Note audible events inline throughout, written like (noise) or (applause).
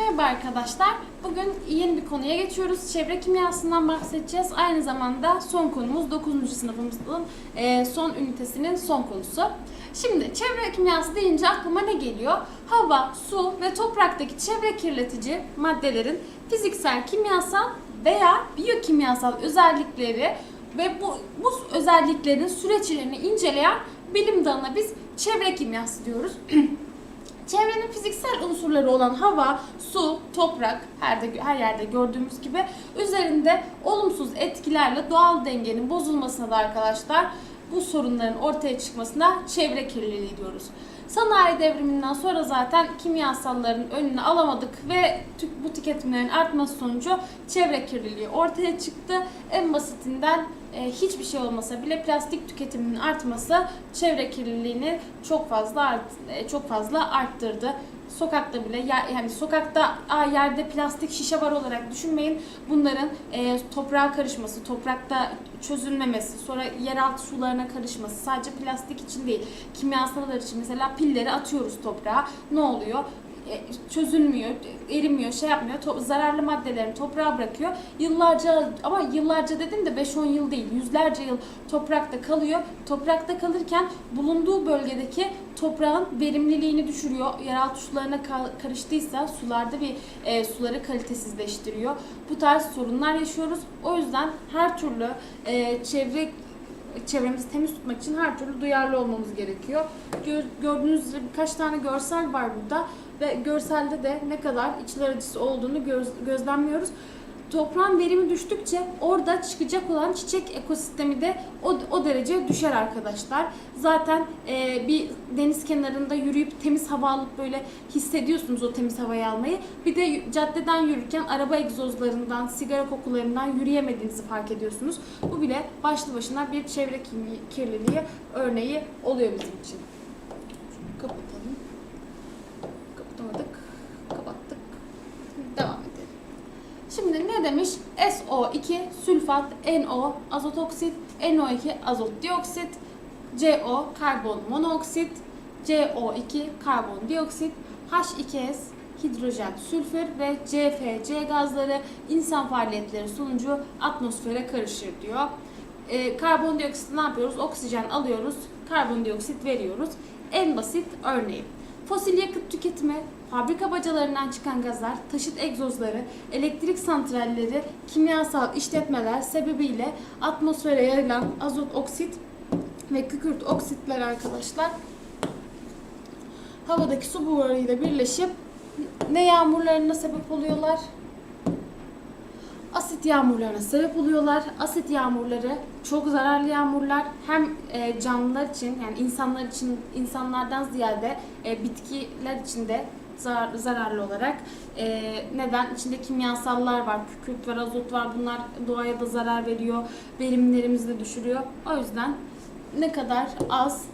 Merhaba arkadaşlar. Bugün yeni bir konuya geçiyoruz. Çevre kimyasından bahsedeceğiz. Aynı zamanda son konumuz 9. sınıfımızın e, son ünitesinin son konusu. Şimdi çevre kimyası deyince aklıma ne geliyor? Hava, su ve topraktaki çevre kirletici maddelerin fiziksel, kimyasal veya biyokimyasal özellikleri ve bu, bu özelliklerin süreçlerini inceleyen bilim dalına biz çevre kimyası diyoruz. (clears throat) Çevrenin fiziksel unsurları olan hava, su, toprak her, de, her yerde gördüğümüz gibi üzerinde olumsuz etkilerle doğal dengenin bozulmasına da arkadaşlar bu sorunların ortaya çıkmasına çevre kirliliği diyoruz. Sanayi devriminden sonra zaten kimyasalların önünü alamadık ve bu tüketimlerin artması sonucu çevre kirliliği ortaya çıktı. En basitinden hiçbir şey olmasa bile plastik tüketiminin artması çevre kirliliğini çok fazla art, e, çok fazla arttırdı. Sokakta bile yani sokakta aa, yerde plastik şişe var olarak düşünmeyin. Bunların e, toprağa karışması, toprakta çözülmemesi, sonra yeraltı sularına karışması sadece plastik için değil. Kimyasallar için mesela pilleri atıyoruz toprağa. Ne oluyor? E, çözülmüyor, erimiyor, şey yapmıyor. To- zararlı maddelerini toprağa bırakıyor. Yıllarca ama yıllarca dedim de 5-10 yıl değil, yüzlerce yıl toprakta kalıyor. Toprakta kalırken bulunduğu bölgedeki toprağın verimliliğini düşürüyor. Yeraltı sularına ka- karıştıysa sularda bir e, suları kalitesizleştiriyor. Bu tarz sorunlar yaşıyoruz. O yüzden her türlü e, çevre çevremizi temiz tutmak için her türlü duyarlı olmamız gerekiyor. Gör- gördüğünüz üzere birkaç tane görsel var burada ve görselde de ne kadar içler acısı olduğunu göz- gözlemliyoruz. Toprağın verimi düştükçe orada çıkacak olan çiçek ekosistemi de o, o derece düşer arkadaşlar. Zaten e, bir deniz kenarında yürüyüp temiz hava alıp böyle hissediyorsunuz o temiz havayı almayı. Bir de caddeden yürürken araba egzozlarından, sigara kokularından yürüyemediğinizi fark ediyorsunuz. Bu bile başlı başına bir çevre kirliliği örneği oluyor bizim için. Demiş? SO2 sülfat, NO azot oksit, NO2 azot dioksit, CO karbon monoksit, CO2 karbon dioksit, H2S hidrojen sülfür ve CFC gazları insan faaliyetleri sonucu atmosfere karışır diyor. Ee, karbondioksit ne yapıyoruz? Oksijen alıyoruz, karbondioksit veriyoruz. En basit örneği. Fosil yakıt tüketimi, fabrika bacalarından çıkan gazlar, taşıt egzozları, elektrik santralleri, kimyasal işletmeler sebebiyle atmosfere yayılan azot oksit ve kükürt oksitler arkadaşlar havadaki su buharıyla birleşip ne yağmurlarına sebep oluyorlar? Asit yağmurlarına sebep oluyorlar. Asit yağmurları çok zararlı yağmurlar. Hem e, canlılar için yani insanlar için insanlardan ziyade e, bitkiler için de zarar, zararlı olarak. E, neden? İçinde kimyasallar var, kükürt var, azot var. Bunlar doğaya da zarar veriyor. Verimlerimizi de düşürüyor. O yüzden ne kadar az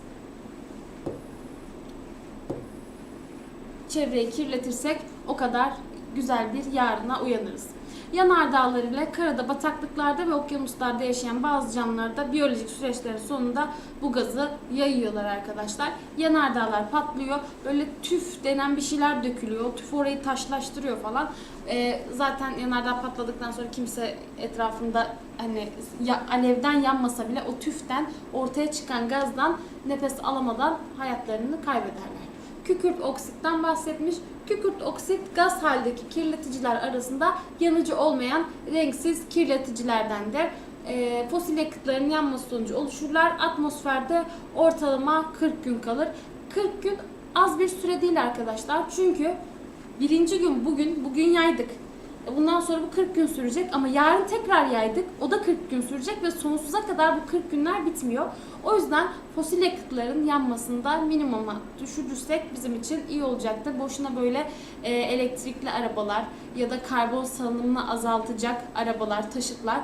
çevreyi kirletirsek o kadar güzel bir yarına uyanırız. Yanardağlar ile karada, bataklıklarda ve okyanuslarda yaşayan bazı canlılar da biyolojik süreçlerin sonunda bu gazı yayıyorlar arkadaşlar. Yanardağlar patlıyor. Böyle tüf denen bir şeyler dökülüyor. Tüf orayı taşlaştırıyor falan. Ee, zaten yanardağ patladıktan sonra kimse etrafında hani ya, alevden yanmasa bile o tüften ortaya çıkan gazdan nefes alamadan hayatlarını kaybederler. Kükürt oksitten bahsetmiş. Kükürt oksit gaz haldeki kirleticiler arasında yanıcı olmayan renksiz kirleticilerdendir. Ee, fosil yakıtların yanması sonucu oluşurlar. Atmosferde ortalama 40 gün kalır. 40 gün az bir süre değil arkadaşlar. Çünkü birinci gün bugün, bugün yaydık. Bundan sonra bu 40 gün sürecek ama yarın tekrar yaydık. O da 40 gün sürecek ve sonsuza kadar bu 40 günler bitmiyor. O yüzden fosil yakıtların yanmasında minimuma düşürürsek bizim için iyi olacaktır. Boşuna böyle e, elektrikli arabalar ya da karbon salınımını azaltacak arabalar, taşıtlar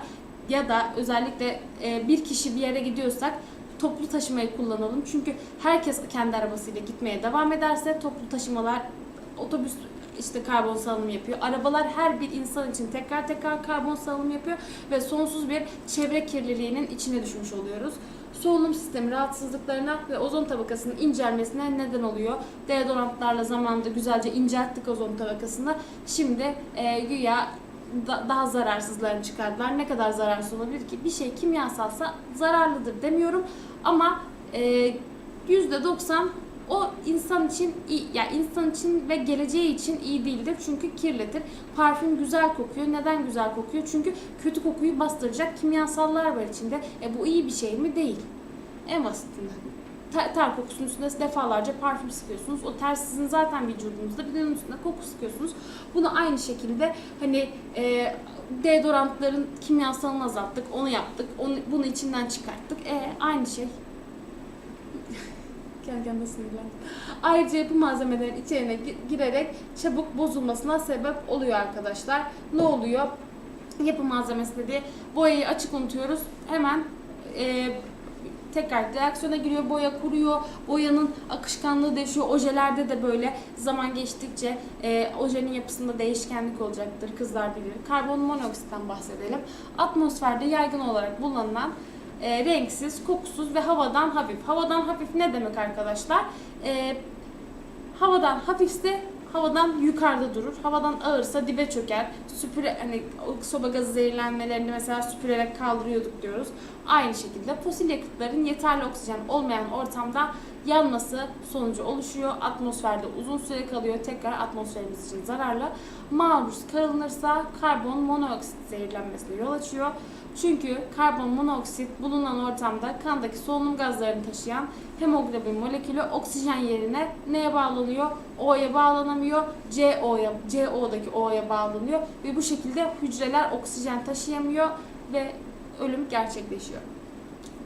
ya da özellikle e, bir kişi bir yere gidiyorsak toplu taşımayı kullanalım. Çünkü herkes kendi arabasıyla gitmeye devam ederse toplu taşımalar otobüs işte karbon salınımı yapıyor. Arabalar her bir insan için tekrar tekrar karbon salınımı yapıyor ve sonsuz bir çevre kirliliğinin içine düşmüş oluyoruz. solunum sistemi rahatsızlıklarına ve ozon tabakasının incelmesine neden oluyor. Deodorantlarla zamanında güzelce incelttik ozon tabakasını. Şimdi e, güya da- daha zararsızlarını çıkardılar. Ne kadar zararsız olabilir ki? Bir şey kimyasalsa zararlıdır demiyorum ama e, %90 o insan için iyi, ya insan için ve geleceği için iyi değildir çünkü kirletir. Parfüm güzel kokuyor. Neden güzel kokuyor? Çünkü kötü kokuyu bastıracak kimyasallar var içinde. E bu iyi bir şey mi? Değil. En basitinden. Ter, ter kokusunun üstüne defalarca parfüm sıkıyorsunuz. O ter sizin zaten vücudunuzda. Bir de onun üstüne koku sıkıyorsunuz. Bunu aynı şekilde hani e, deodorantların kimyasalını azalttık, onu yaptık, onu, bunu içinden çıkarttık. E, aynı şey. Kendi kendime sinirlendim. Ayrıca yapı malzemelerin içerine gi- girerek çabuk bozulmasına sebep oluyor arkadaşlar. Ne oluyor? Yapı malzemesi dediği boyayı açık unutuyoruz. Hemen e, tekrar reaksiyona giriyor, boya kuruyor, boyanın akışkanlığı değişiyor. Ojelerde de böyle zaman geçtikçe e, ojenin yapısında değişkenlik olacaktır. Kızlar bilir. Karbon monoksitten bahsedelim. Atmosferde yaygın olarak kullanılan e, renksiz, kokusuz ve havadan hafif. Havadan hafif ne demek arkadaşlar? E, havadan hafifse havadan yukarıda durur. Havadan ağırsa dibe çöker. Süpüre hani soba gazı zehirlenmelerini mesela süpürerek kaldırıyorduk diyoruz. Aynı şekilde fosil yakıtların yeterli oksijen olmayan ortamda yanması sonucu oluşuyor. Atmosferde uzun süre kalıyor. Tekrar atmosferimiz için zararlı. Maruz kalınırsa karbon monoksit zehirlenmesine yol açıyor. Çünkü karbon monoksit bulunan ortamda kandaki solunum gazlarını taşıyan hemoglobin molekülü oksijen yerine neye bağlanıyor? O'ya bağlanamıyor. CO'ya, CO'daki O'ya bağlanıyor ve bu şekilde hücreler oksijen taşıyamıyor ve ölüm gerçekleşiyor.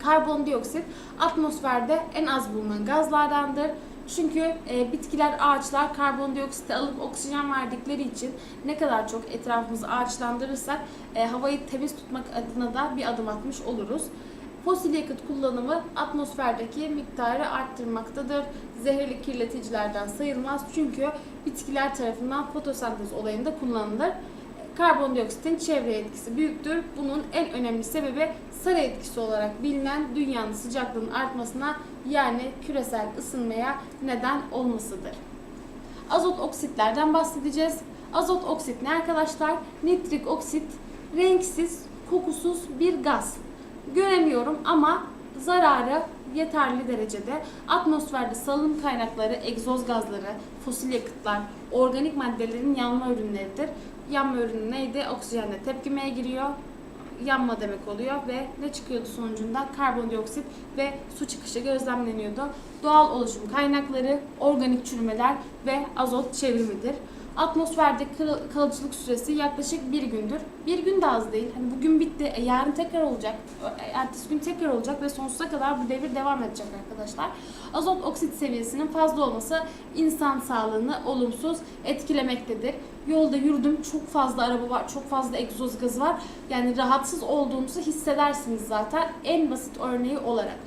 Karbondioksit atmosferde en az bulunan gazlardandır. Çünkü e, bitkiler, ağaçlar karbondioksiti alıp oksijen verdikleri için ne kadar çok etrafımızı ağaçlandırırsak e, havayı temiz tutmak adına da bir adım atmış oluruz. Fosil yakıt kullanımı atmosferdeki miktarı arttırmaktadır. Zehirli kirleticilerden sayılmaz çünkü bitkiler tarafından fotosentez olayında kullanılır. Karbondioksitin çevreye etkisi büyüktür. Bunun en önemli sebebi sarı etkisi olarak bilinen dünyanın sıcaklığının artmasına yani küresel ısınmaya neden olmasıdır. Azot oksitlerden bahsedeceğiz. Azot oksit ne arkadaşlar? Nitrik oksit renksiz, kokusuz bir gaz. Göremiyorum ama zararı yeterli derecede. Atmosferde salınım kaynakları, egzoz gazları, fosil yakıtlar, organik maddelerin yanma ürünleridir. Yanma ürünü neydi? Oksijenle tepkimeye giriyor. Yanma demek oluyor ve ne çıkıyordu sonucunda? Karbondioksit ve su çıkışı gözlemleniyordu. Doğal oluşum kaynakları, organik çürümeler ve azot çevrimidir. Atmosferde kal- kalıcılık süresi yaklaşık bir gündür. Bir gün de az değil. Hani bugün bitti, e, yarın tekrar olacak, e, ertesi gün tekrar olacak ve sonsuza kadar bu devir devam edecek arkadaşlar. Azot oksit seviyesinin fazla olması insan sağlığını olumsuz etkilemektedir. Yolda yürüdüm, çok fazla araba var, çok fazla egzoz gazı var. Yani rahatsız olduğunuzu hissedersiniz zaten en basit örneği olarak.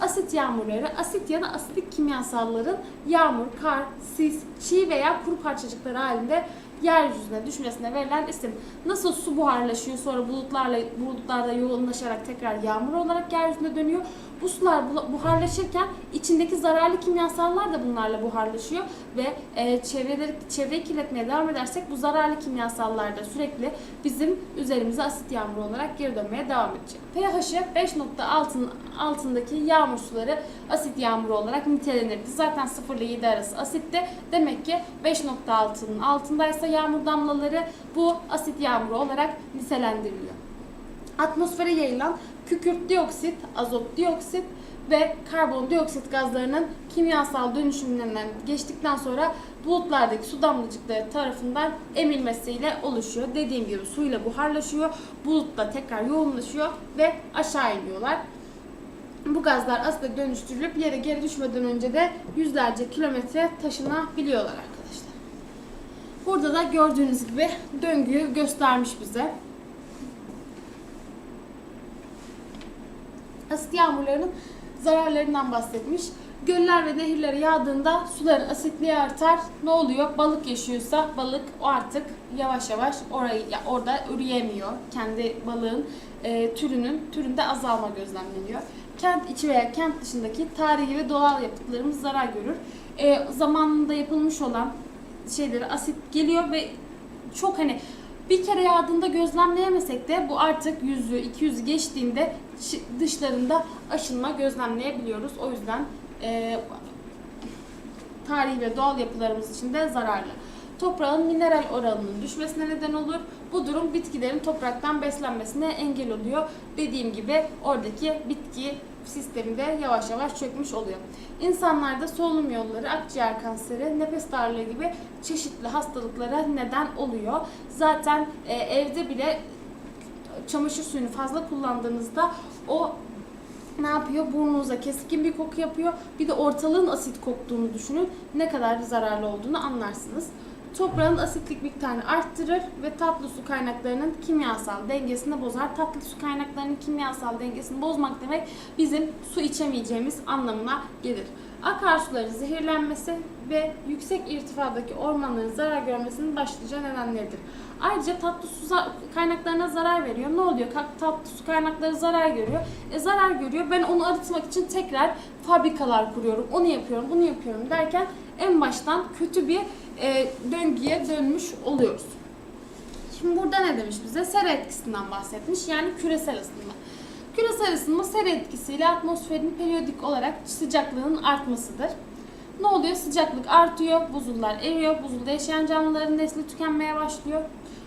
Asit yağmurları, asit ya da asitik kimyasalların yağmur, kar, sis, çiğ veya kuru parçacıkları halinde yeryüzüne düşmesine verilen isim. Nasıl su buharlaşıyor sonra bulutlarla bulutlarda yoğunlaşarak tekrar yağmur olarak yeryüzüne dönüyor. Bu sular bu- buharlaşırken içindeki zararlı kimyasallar da bunlarla buharlaşıyor ve e, çevreleri, çevreyi kirletmeye devam edersek bu zararlı kimyasallar da sürekli bizim üzerimize asit yağmuru olarak geri dönmeye devam edecek. pH'i 5.6'nın altındaki yağmur suları asit yağmuru olarak nitelenirdi. Zaten 0 ile 7 arası asitte. Demek ki 5.6'nın altındaysa yağmur damlaları bu asit yağmuru olarak nitelendiriliyor. Atmosfere yayılan kükürt dioksit, azot dioksit ve karbondioksit gazlarının kimyasal dönüşümlerinden geçtikten sonra bulutlardaki su damlacıkları tarafından emilmesiyle oluşuyor. Dediğim gibi suyla buharlaşıyor, bulutta tekrar yoğunlaşıyor ve aşağı iniyorlar. Bu gazlar asite dönüştürülüp yere geri düşmeden önce de yüzlerce kilometre taşınabiliyorlar. Burada da gördüğünüz gibi döngüyü göstermiş bize. Asit yağmurlarının zararlarından bahsetmiş. Göller ve nehirlere yağdığında suların asitliği artar. Ne oluyor? Balık yaşıyorsa balık o artık yavaş yavaş orayı ya orada üreyemiyor. Kendi balığın e, türünün türünde azalma gözlemleniyor. kent içi veya kent dışındaki tarihi ve doğal yapıtlarımız zarar görür. E, zamanında yapılmış olan şeyleri asit geliyor ve çok hani bir kere yağdığında gözlemleyemesek de bu artık yüzü, iki yüzü geçtiğinde çi- dışlarında aşınma gözlemleyebiliyoruz. O yüzden e, tarihi ve doğal yapılarımız için de zararlı. Toprağın mineral oranının düşmesine neden olur. Bu durum bitkilerin topraktan beslenmesine engel oluyor. Dediğim gibi oradaki bitki sistemi de yavaş yavaş çökmüş oluyor. İnsanlarda solunum yolları, akciğer kanseri, nefes darlığı gibi çeşitli hastalıklara neden oluyor. Zaten e, evde bile çamaşır suyunu fazla kullandığınızda o ne yapıyor? Burnunuza keskin bir koku yapıyor. Bir de ortalığın asit koktuğunu düşünün. Ne kadar zararlı olduğunu anlarsınız. Toprağın asitlik miktarını arttırır ve tatlı su kaynaklarının kimyasal dengesini bozar. Tatlı su kaynaklarının kimyasal dengesini bozmak demek bizim su içemeyeceğimiz anlamına gelir. Akarsuların zehirlenmesi ve yüksek irtifadaki ormanların zarar görmesinin başlıca nedenleridir. Ayrıca tatlı su kaynaklarına zarar veriyor. Ne oluyor? Tatlı su kaynakları zarar görüyor. E zarar görüyor. Ben onu arıtmak için tekrar fabrikalar kuruyorum. Onu yapıyorum, bunu yapıyorum derken en baştan kötü bir e, döngüye dönmüş oluyoruz. Şimdi burada ne demiş bize? Sera etkisinden bahsetmiş. Yani küresel ısınma. Küresel ısınma sera etkisiyle atmosferin periyodik olarak sıcaklığının artmasıdır. Ne oluyor? Sıcaklık artıyor, buzullar eriyor, buzulda yaşayan canlıların nesli tükenmeye başlıyor.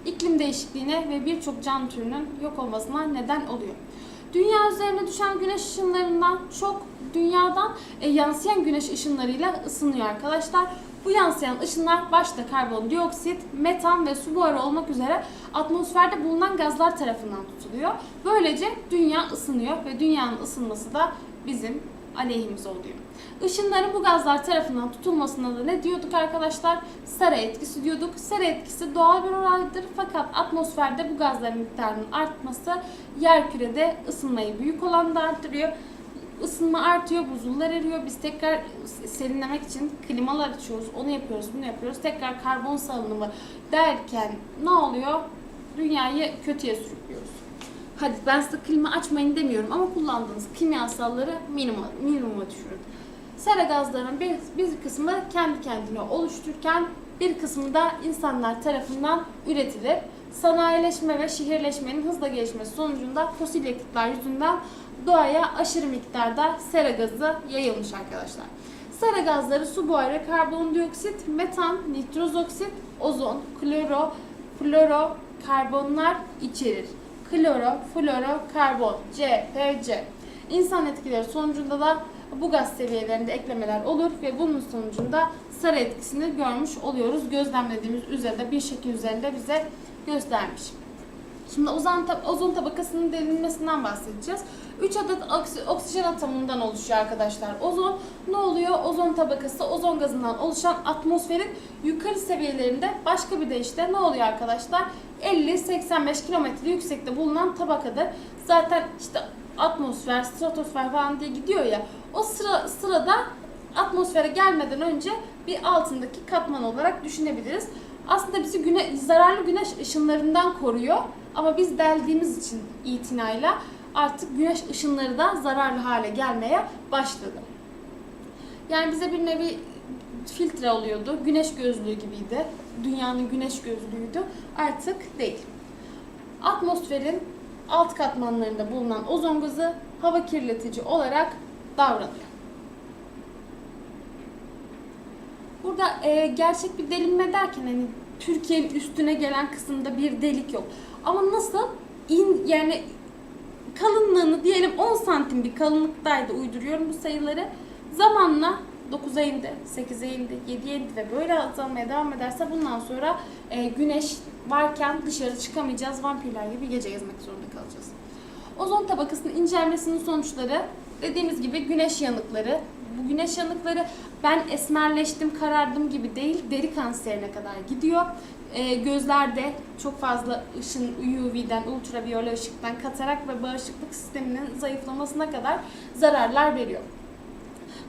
İklim değişikliğine ve birçok canlı türünün yok olmasına neden oluyor. Dünya üzerine düşen güneş ışınlarından çok dünyadan e, yansıyan güneş ışınlarıyla ısınıyor arkadaşlar. Bu yansıyan ışınlar başta karbondioksit, metan ve su buharı olmak üzere atmosferde bulunan gazlar tarafından tutuluyor. Böylece dünya ısınıyor ve dünyanın ısınması da bizim aleyhimiz oluyor. Işınların bu gazlar tarafından tutulmasına da ne diyorduk arkadaşlar? Sera etkisi diyorduk. Sera etkisi doğal bir olaydır fakat atmosferde bu gazların miktarının artması yerkürede ısınmayı büyük oranda arttırıyor. Isınma artıyor, buzullar eriyor. Biz tekrar serinlemek için klimalar açıyoruz. Onu yapıyoruz, bunu yapıyoruz. Tekrar karbon salınımı derken ne oluyor? Dünyayı kötüye sürüklüyoruz. Hadi ben size klima açmayın demiyorum ama kullandığınız kimyasalları minimuma, minimuma düşürün. Sera gazlarının bir, bir kısmı kendi kendine oluştururken bir kısmı da insanlar tarafından üretilir. Sanayileşme ve şehirleşmenin hızla gelişmesi sonucunda fosil yakıtlar yüzünden doğaya aşırı miktarda sera gazı yayılmış arkadaşlar. Sera gazları su buharı, karbondioksit, metan, nitroz oksit, ozon, kloro, floro, karbonlar içerir. Kloro, floro, karbon, C, P, C. İnsan etkileri sonucunda da bu gaz seviyelerinde eklemeler olur ve bunun sonucunda sera etkisini görmüş oluyoruz. Gözlemlediğimiz üzerinde bir şekil üzerinde bize göstermiş. Şimdi ozon, tab- ozon tabakasının delinmesinden bahsedeceğiz. 3 adet oksi- oksijen atomundan oluşuyor arkadaşlar. Ozon ne oluyor? Ozon tabakası ozon gazından oluşan atmosferin yukarı seviyelerinde başka bir deyişle ne oluyor arkadaşlar? 50-85 kilometre yüksekte bulunan tabakadır. Zaten işte atmosfer, stratosfer falan diye gidiyor ya. O sıra sırada atmosfere gelmeden önce bir altındaki katman olarak düşünebiliriz. Aslında bizi güne, zararlı güneş ışınlarından koruyor ama biz deldiğimiz için itinayla artık güneş ışınları da zararlı hale gelmeye başladı. Yani bize bir nevi filtre oluyordu. Güneş gözlüğü gibiydi. Dünyanın güneş gözlüğüydü. Artık değil. Atmosferin alt katmanlarında bulunan ozon gazı hava kirletici olarak davranıyor. Burada e, gerçek bir delinme derken hani Türkiye'nin üstüne gelen kısımda bir delik yok. Ama nasıl in yani kalınlığını diyelim 10 santim bir kalınlıktaydı uyduruyorum bu sayıları. Zamanla 9'a indi, 8'e indi, 7'ye indi ve böyle azalmaya devam ederse bundan sonra e, güneş varken dışarı çıkamayacağız. Vampirler gibi gece gezmek zorunda kalacağız. Ozon tabakasının incelmesinin sonuçları dediğimiz gibi güneş yanıkları. Bu güneş yanıkları ben esmerleştim, karardım gibi değil, deri kanserine kadar gidiyor. Ee, gözlerde çok fazla ışın, UV'den, ultraviyole ışıktan katarak ve bağışıklık sisteminin zayıflamasına kadar zararlar veriyor.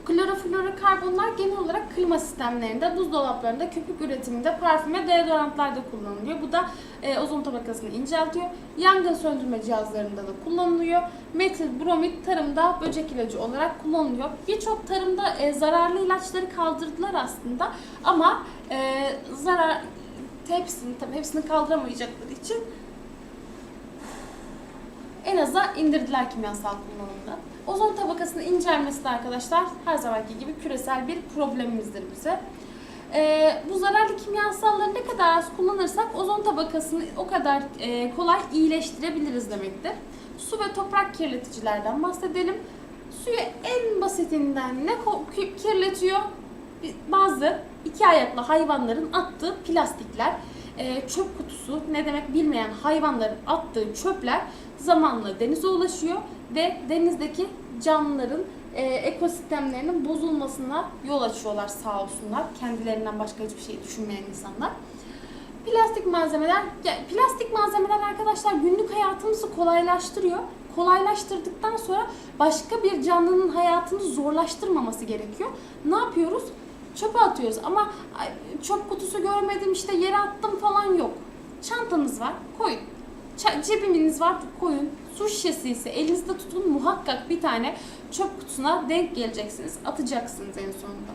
Kloroflorokarbonlar genel olarak klima sistemlerinde, buzdolaplarında, köpük üretiminde, parfüme, deodorantlarda kullanılıyor. Bu da e, ozon tabakasını inceltiyor. Yangın söndürme cihazlarında da kullanılıyor. Metil bromit tarımda böcek ilacı olarak kullanılıyor. Birçok tarımda e, zararlı ilaçları kaldırdılar aslında ama e, zarar hepsini tabii hepsini kaldıramayacakları için en aza indirdiler kimyasal kullanımda. Ozon tabakasının incelmesi de arkadaşlar her zamanki gibi küresel bir problemimizdir bize. Ee, bu zararlı kimyasalları ne kadar az kullanırsak ozon tabakasını o kadar e, kolay iyileştirebiliriz demektir. Su ve toprak kirleticilerden bahsedelim. Suyu en basitinden ne kirletiyor? Bazı iki ayaklı hayvanların attığı plastikler, e, çöp kutusu ne demek bilmeyen hayvanların attığı çöpler zamanla denize ulaşıyor ve denizdeki canlıların e, ekosistemlerinin bozulmasına yol açıyorlar sağ olsunlar. Kendilerinden başka hiçbir şey düşünmeyen insanlar. Plastik malzemeler, ya plastik malzemeler arkadaşlar günlük hayatımızı kolaylaştırıyor. Kolaylaştırdıktan sonra başka bir canlının hayatını zorlaştırmaması gerekiyor. Ne yapıyoruz? Çöpe atıyoruz ama çöp kutusu görmedim işte yere attım falan yok. Çantanız var koyun. Cebiminiz var koyun. Su şişesi ise elinizde tutun muhakkak bir tane çöp kutusuna denk geleceksiniz. Atacaksınız en sonunda.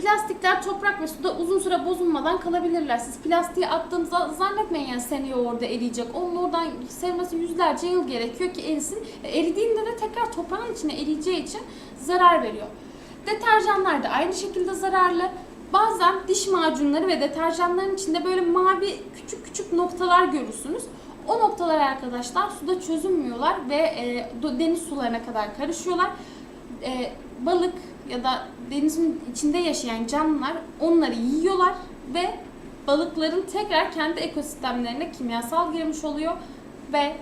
Plastikler toprak ve suda uzun süre bozulmadan kalabilirler. Siz plastiği attığınızda zannetmeyin yani seneye orada eriyecek. Onun oradan sevmesi yüzlerce yıl gerekiyor ki erisin. E, Eridiğinde de tekrar toprağın içine eriyeceği için zarar veriyor. Deterjanlar da aynı şekilde zararlı. Bazen diş macunları ve deterjanların içinde böyle mavi küçük küçük noktalar görürsünüz. O noktalar arkadaşlar suda çözünmüyorlar ve e, deniz sularına kadar karışıyorlar. E, balık ya da denizin içinde yaşayan canlılar onları yiyorlar ve balıkların tekrar kendi ekosistemlerine kimyasal girmiş oluyor ve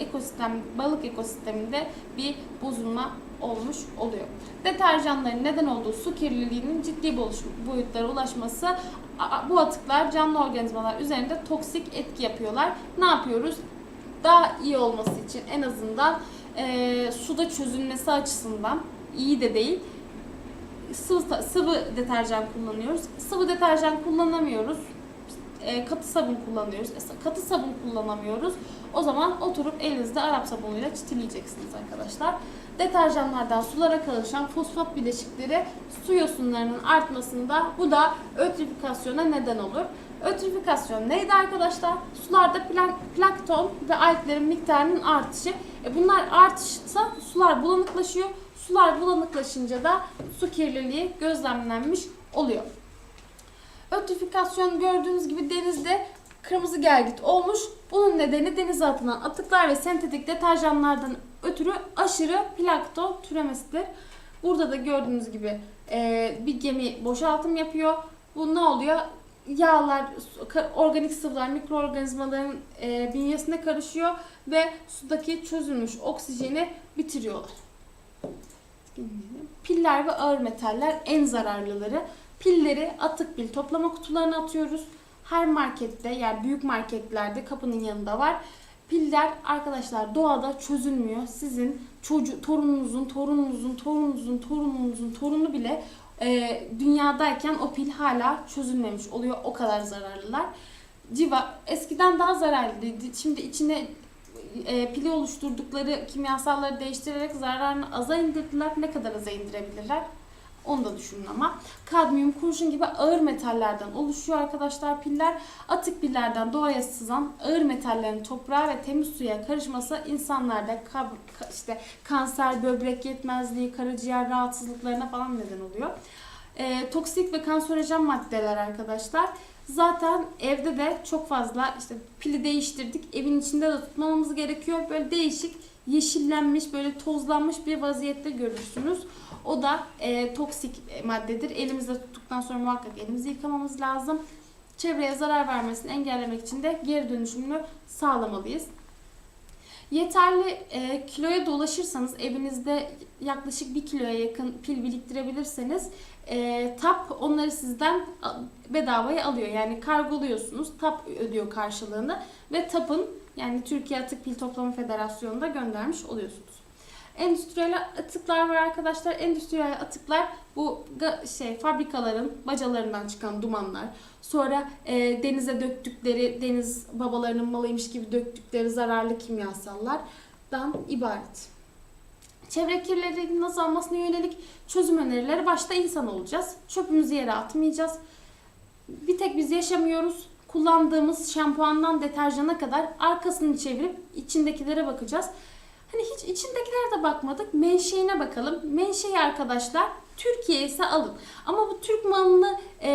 ekosistem balık ekosisteminde bir bozulma olmuş oluyor. Deterjanların neden olduğu su kirliliğinin ciddi boyutlara ulaşması bu atıklar canlı organizmalar üzerinde toksik etki yapıyorlar. Ne yapıyoruz? Daha iyi olması için en azından eee, suda çözülmesi açısından iyi de değil sıvı, sıvı deterjan kullanıyoruz. Sıvı deterjan kullanamıyoruz. E, katı sabun kullanıyoruz. E, katı sabun kullanamıyoruz. O zaman oturup elinizde Arap sabunuyla çitileyeceksiniz arkadaşlar. Deterjanlardan sulara karışan fosfat bileşikleri su yosunlarının artmasında bu da ötrifikasyona neden olur. Ötrifikasyon neydi arkadaşlar? Sularda plank- plankton ve alglerin miktarının artışı. E bunlar artışsa sular bulanıklaşıyor. Sular bulanıklaşınca da su kirliliği gözlemlenmiş oluyor. Ötrifikasyon gördüğünüz gibi denizde kırmızı gelgit olmuş. Bunun nedeni denize atılan atıklar ve sentetik deterjanlardan ötürü aşırı plankton türemesidir. Burada da gördüğünüz gibi e, bir gemi boşaltım yapıyor. Bu ne oluyor? Yağlar, organik sıvılar, mikroorganizmaların e, bünyesine karışıyor ve sudaki çözülmüş oksijeni bitiriyorlar. Piller ve ağır metaller en zararlıları. Pilleri atık pil toplama kutularına atıyoruz. Her markette yani büyük marketlerde kapının yanında var. Piller arkadaşlar doğada çözülmüyor. Sizin çocuğu, torununuzun, torununuzun, torununuzun, torununuzun torunu bile e, dünyadayken o pil hala çözülmemiş oluyor. O kadar zararlılar. Civa eskiden daha zararlıydı. Şimdi içine e, pili oluşturdukları kimyasalları değiştirerek zararını aza indirdiler. Ne kadar aza indirebilirler? Onu da düşünün ama. Kadmiyum, kurşun gibi ağır metallerden oluşuyor arkadaşlar piller. Atık pillerden doğaya sızan ağır metallerin toprağa ve temiz suya karışması insanlarda ka- işte kanser, böbrek yetmezliği, karaciğer rahatsızlıklarına falan neden oluyor. E, toksik ve kanserojen maddeler arkadaşlar. Zaten evde de çok fazla işte pili değiştirdik. Evin içinde de tutmamamız gerekiyor. Böyle değişik yeşillenmiş, böyle tozlanmış bir vaziyette görürsünüz. O da e, toksik maddedir. Elimizde tuttuktan sonra muhakkak elimizi yıkamamız lazım. Çevreye zarar vermesini engellemek için de geri dönüşümünü sağlamalıyız. Yeterli e, kiloya dolaşırsanız evinizde yaklaşık 1 kiloya yakın pil biriktirebilirseniz e, TAP onları sizden bedavaya alıyor. Yani kargoluyorsunuz. TAP ödüyor karşılığını ve TAP'ın yani Türkiye Atık Pil Toplama Federasyonu'nda göndermiş oluyorsunuz. Endüstriyel atıklar var arkadaşlar. Endüstriyel atıklar bu şey fabrikaların bacalarından çıkan dumanlar. Sonra e, denize döktükleri, deniz babalarının malıymış gibi döktükleri zararlı kimyasallardan ibaret. Çevre kirliliğinin azalmasına yönelik çözüm önerileri başta insan olacağız. Çöpümüzü yere atmayacağız. Bir tek biz yaşamıyoruz. Kullandığımız şampuandan deterjana kadar arkasını çevirip içindekilere bakacağız. Hani hiç içindekilere de bakmadık. Menşeine bakalım. Menşei arkadaşlar Türkiye ise alın. Ama bu Türk malını e,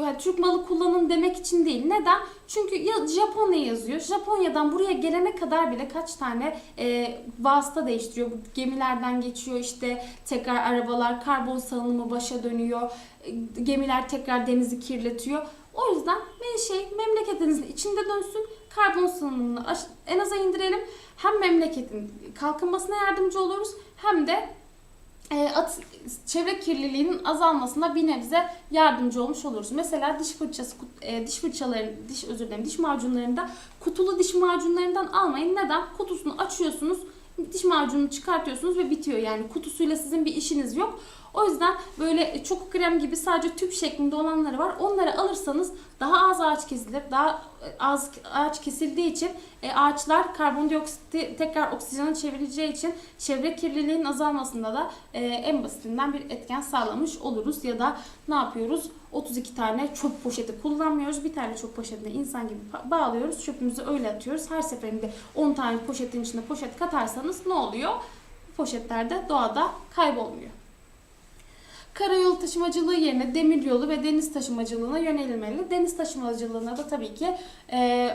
yani Türk malı kullanın demek için değil. Neden? Çünkü ya Japonya yazıyor. Japonya'dan buraya gelene kadar bile kaç tane e, vasıta değiştiriyor. Bu gemilerden geçiyor işte tekrar arabalar karbon salınımı başa dönüyor. E, Gemiler tekrar denizi kirletiyor. O yüzden menşei memleketinizin içinde dönsün. Karbon salınımını en aza indirelim. Hem memleketin kalkınmasına yardımcı oluruz hem de e, at, çevre kirliliğinin azalmasına bir nebze yardımcı olmuş oluruz. Mesela diş fırçası, e, diş fırçaların, diş özür dilerim, diş macunlarında kutulu diş macunlarından almayın. Neden? Kutusunu açıyorsunuz, diş macununu çıkartıyorsunuz ve bitiyor. Yani kutusuyla sizin bir işiniz yok. O yüzden böyle çok krem gibi sadece tüp şeklinde olanları var. Onları alırsanız daha az ağaç kesilir. Daha az ağaç kesildiği için e, ağaçlar karbondioksiti tekrar oksijene çevireceği için çevre kirliliğinin azalmasında da e, en basitinden bir etken sağlamış oluruz. Ya da ne yapıyoruz? 32 tane çöp poşeti kullanmıyoruz. Bir tane çöp poşetine insan gibi bağlıyoruz. Çöpümüzü öyle atıyoruz. Her seferinde 10 tane poşetin içine poşet katarsanız ne oluyor? Bu poşetler de doğada kaybolmuyor. Karayolu taşımacılığı yerine demiryolu ve deniz taşımacılığına yönelilmeli. Deniz taşımacılığına da tabii ki e,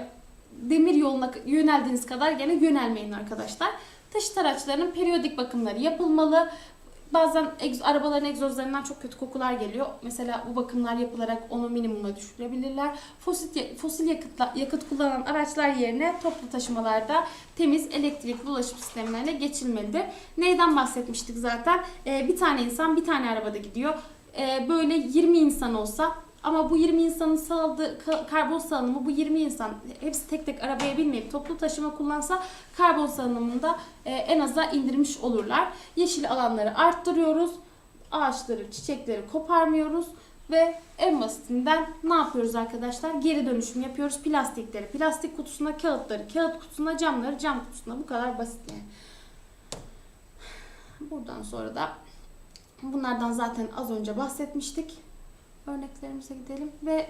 demir yoluna yöneldiğiniz kadar gene yönelmeyin arkadaşlar. Taşıt araçlarının periyodik bakımları yapılmalı. Bazen egz- arabaların egzozlarından çok kötü kokular geliyor. Mesela bu bakımlar yapılarak onu minimuma düşürebilirler. Fosil, fosil yakıtla, yakıt kullanan araçlar yerine toplu taşımalarda temiz elektrikli ulaşım sistemlerine geçilmelidir. Neyden bahsetmiştik zaten? Ee, bir tane insan bir tane arabada gidiyor. Ee, böyle 20 insan olsa ama bu 20 insanın saldığı ka- karbon salınımı bu 20 insan hepsi tek tek arabaya binmeyip toplu taşıma kullansa karbon salınımını da e, en aza indirmiş olurlar. Yeşil alanları arttırıyoruz. Ağaçları, çiçekleri koparmıyoruz ve en basitinden ne yapıyoruz arkadaşlar? Geri dönüşüm yapıyoruz. Plastikleri, plastik kutusuna kağıtları, kağıt kutusuna camları, cam kutusuna bu kadar basit yani. Buradan sonra da bunlardan zaten az önce bahsetmiştik. Örneklerimize gidelim ve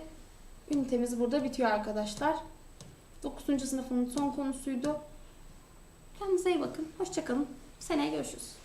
ünitemiz burada bitiyor arkadaşlar. 9. sınıfın son konusuydu. Kendinize iyi bakın. Hoşçakalın. Seneye görüşürüz.